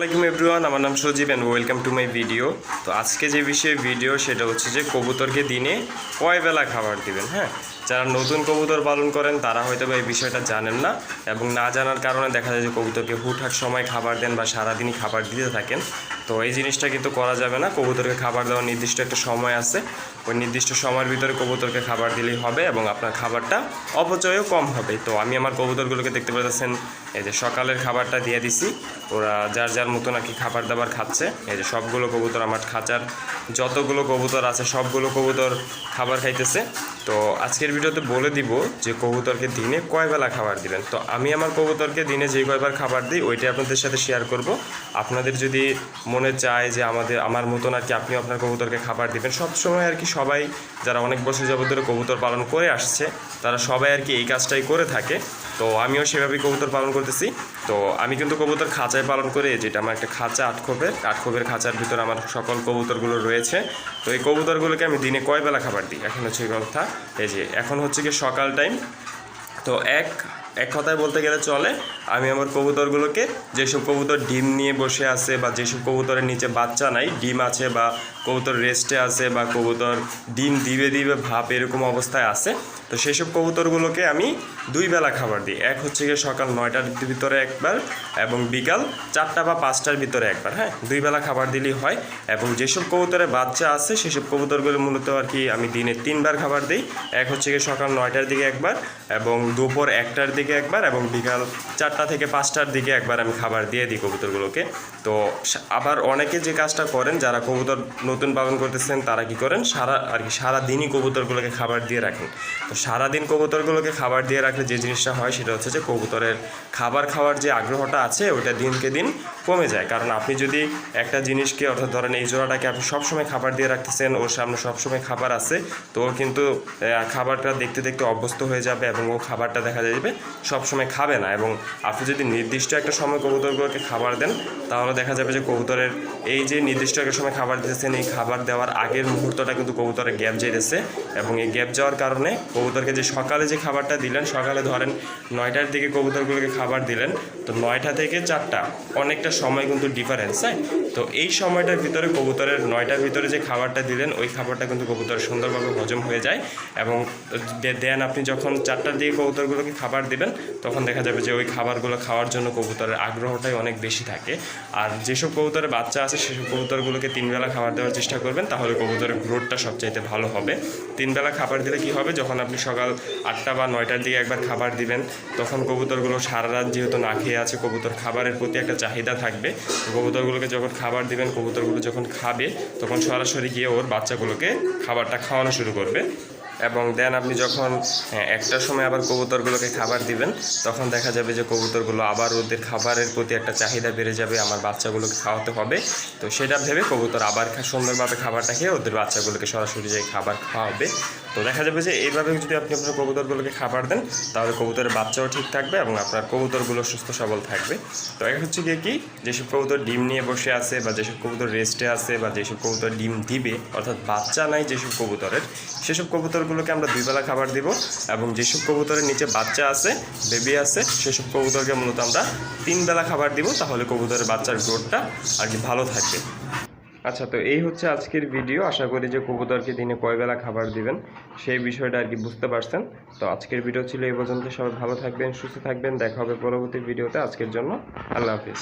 আসসালামাইকুম এভরিওয়ান আমার নাম Sajib and welcome to my video তো আজকে যে বিষয়ে ভিডিও সেটা হচ্ছে যে কবুতরকে দিনে কয় বেলা খাবার দিবেন হ্যাঁ? যারা নতুন কবুতর পালন করেন, তারা হয়তো এই বিষয়টা জানেন না এবং না জানার কারণে দেখা যায় যে কবুতরকে হুটহাট সময় খাবার দেন বা সারাদিনই খাবার দিতে থাকেন। তো এই জিনিসটা কিন্তু করা যাবে না। কবুতরকে খাবার দেওয়ার নির্দিষ্ট একটা সময় আছে। ওই নির্দিষ্ট সময়ের ভিতরে কবুতরকে খাবার দিলেই হবে এবং আপনার খাবারটা অপচয়ও কম হবে। তো আমি আমার কবুতরগুলোকে দেখতে পাচ্ছেন, এই যে সকালের খাবারটা দিয়ে দিছি। ওরা যার যার মতন আর কি খাবার দাবার খাচ্ছে। এই যে সবগুলো কবুতর আমার খাঁচার, যতগুলো কবুতর আছে সবগুলো কবুতর খাবার খাইতেছে। তো আজকের ভিডিওতে বলে দিব যে কবুতরকে দিনে কয় বেলা খাবার দিবেন। তো আমি আমার কবুতরকে দিনে যে কয়বার খাবার দিই, ওইটাই আপনাদের সাথে শেয়ার করব। আপনাদের যদি মনে চায় যে আমাদের, আমার মতন আর কি আপনি আপনার কবুতরকে খাবার দিবেন, সবসময় আর কি সবাই যারা অনেক বছর যাবত ধরে কবুতর পালন করে আসছে, তারা সবাই আর কি এই কাজটাই করে থাকে। তো আমিও সেভাবেই কবুতর পালন করতেছি। তো আমি কিন্তু কবুতর খাঁচায় পালন করে যেটা আমার একটা খাঁচা আটখোপের আটখোপের খাঁচার ভিতরে আমার সকল কবুতরগুলো রয়েছে। তো এই কবুতরগুলোকে আমি দিনে কয় বেলা খাবার দিই? এখন হচ্ছে কথা। এই যে এখন হচ্ছে কি সকাল টাইম তো এক এক কথায় বলতে গেলে চলে, আমি আমার কবুতরগুলোকে যেসব কবুতর ডিম নিয়ে বসে আছে বা যেসব কবুতরের নিচে বাচ্চা নাই, ডিম আছে বা কবুতর রেস্টে আছে বা কবুতর ডিম দিবে দিবে ভাব এরকম অবস্থায় আছে, তো সেসব কবুতরগুলোকে আমি দুই বেলা খাবার দিই। এক হচ্ছে গিয়ে সকাল নয়টার ভিতরে একবার এবং বিকাল চারটা বা পাঁচটার ভিতরে একবার হ্যাঁ? দুই বেলা খাবার দিলেই হয় এবং যেসব কবুতরে বাচ্চা আছে সেসব কবুতরগুলো মূলত আর কি আমি দিনে তিনবার খাবার দিই। এক হচ্ছে গিয়ে সকাল নয়টার দিকে একবার এবং দুপুর একটার দিকে একবার এবং বিকাল চারটা থেকে পাঁচটার দিকে একবার আমি খাবার দিয়ে দিই কবুতরগুলোকে। তো আবার অনেকে যে কাজটা করেন, যারা কবুতর নতুন পালন করতেছেন, তারা কি করেন? সারা, আর কি সারা দিনই কবুতরগুলোকে খাবার দিয়ে রাখেন। তো সারাদিন কবুতরগুলোকে খাবার দিয়ে রাখলে যে জিনিসটা হয়, সেটা হচ্ছে যে কবুতরের খাবার খাওয়ার যে আগ্রহটা আছে ওটা দিনকে দিন কমে যায়। কারণ আপনি যদি একটা জিনিসকে, অর্থাৎ ধরেন এই জোড়াটাকে আপনি সবসময় খাবার দিয়ে রাখতেছেন, ওর সামনে সবসময় খাবার আছে, তো ও কিন্তু খাবারটা দেখতে দেখতে অভ্যস্ত হয়ে যাবে এবং ও খাবারটা দেখা যাবে সবসময় খাবে না এবং আপনি যদি নির্দিষ্ট একটা সময় কবুতরগুলোকে খাবার দেন, তাহলে দেখা যাবে যে কবুতরের এই যে নির্দিষ্ট একটা সময় খাবার দিতেছেন, এই খাবার দেওয়ার আগের মুহূর্তটা কিন্তু কবুতরের গ্যাপ যেতেছে এবং এই গ্যাপ যাওয়ার কারণে কবুতরকে যে সকালে যে খাবারটা দিলেন, সকালে ধরেন নয়টার দিকে কবুতরগুলোকে খাবার দিলেন, তো নয়টা থেকে চারটা অনেকটা সময় কিন্তু ডিফারেন্স হ্যাঁ? তো এই সময়টার ভিতরে কবুতরের নয়টার ভিতরে যে খাবারটা দিলেন, ওই খাবারটা কিন্তু কবুতরের সুন্দরভাবে হজম হয়ে যায় এবং দেন আপনি যখন চারটার দিকে কবুতরগুলোকে খাবার দিবেন তখন দেখা যাবে যে ওই খাবারগুলো খাওয়ার জন্য কবুতরের আগ্রহটাই অনেক বেশি থাকে। আর যেসব কবুতরের বাচ্চা আছে, সেসব কবুতরগুলোকে তিনবেলা খাবার দেওয়ার চেষ্টা করবেন, তাহলে কবুতরের গ্রোথটা সবচাইতে ভালো হবে। তিনবেলা খাবার দিলে কি হবে, যখন আপনি সকাল আটটা বা নয়টার দিকে একবার খাবার দিবেন, তখন কবুতরগুলো সারা রাত যেহেতু না খেয়ে আছে, কবুতর খাবারের প্রতি একটা চাহিদা থাকবে। কবুতরগুলোকে যখন খাবার দিবেন, কবুতরগুলো যখন খাবে, তখন সরাসরি গিয়ে ওর বাচ্চাগুলোকে খাবারটা খাওয়ানো শুরু করবে। এবং দেন আপনি যখন হ্যাঁ, একটার সময় আবার কবুতরগুলোকে খাবার দিবেন তখন দেখা যাবে যে কবুতরগুলো আবার ওদের খাবারের প্রতি একটা চাহিদা বেড়ে যাবে আমার বাচ্চাগুলোকে খাওয়াতে হবে। তো সেটা ভেবে কবুতর আবার সুন্দরভাবে খাবারটা খেয়ে ওদের বাচ্চাগুলোকে সরাসরি যাই খাবার খাওয়াবে। তো দেখা যাবে যে এইভাবে যদি আপনি আপনার কবুতরগুলোকে খাবার দেন তাহলে কবুতরের বাচ্চাও ঠিক থাকবে এবং আপনার কবুতরগুলো সুস্থ সবল থাকবে। তো এক হচ্ছে গিয়ে কি যেসব কবুতর ডিম নিয়ে বসে আছে বা যেসব কবুতর রেস্টে আছে বা যেসব কবুতর ডিম দিবে অর্থাৎ বাচ্চা নাই যেসব কবুতরের সেসব কবুতরগুলোকে আমরা দুই বেলা খাবার দিব এবং যেসব কবুতরের নিচে বাচ্চা আছে বেবি আছে, সেসব কবুতরকে মূলত আমরা তিনবেলা খাবার দিব তাহলে কবুতরের বাচ্চার গ্রোথটা আর কি ভালো থাকবে। আচ্ছা তো এই হচ্ছে আজকের ভিডিও। আশা করি যে কবুতরকে দিনে কয় বেলা খাবার দিবেন, সেই বিষয়টা আর কি বুঝতে পারছেন। তো আজকের ভিডিও ছিল এই পর্যন্ত। সবাই ভালো থাকবেন, সুস্থ থাকবেন। দেখা হবে পরবর্তী ভিডিওতে আজকের জন্য। আল্লাহ হাফিজ।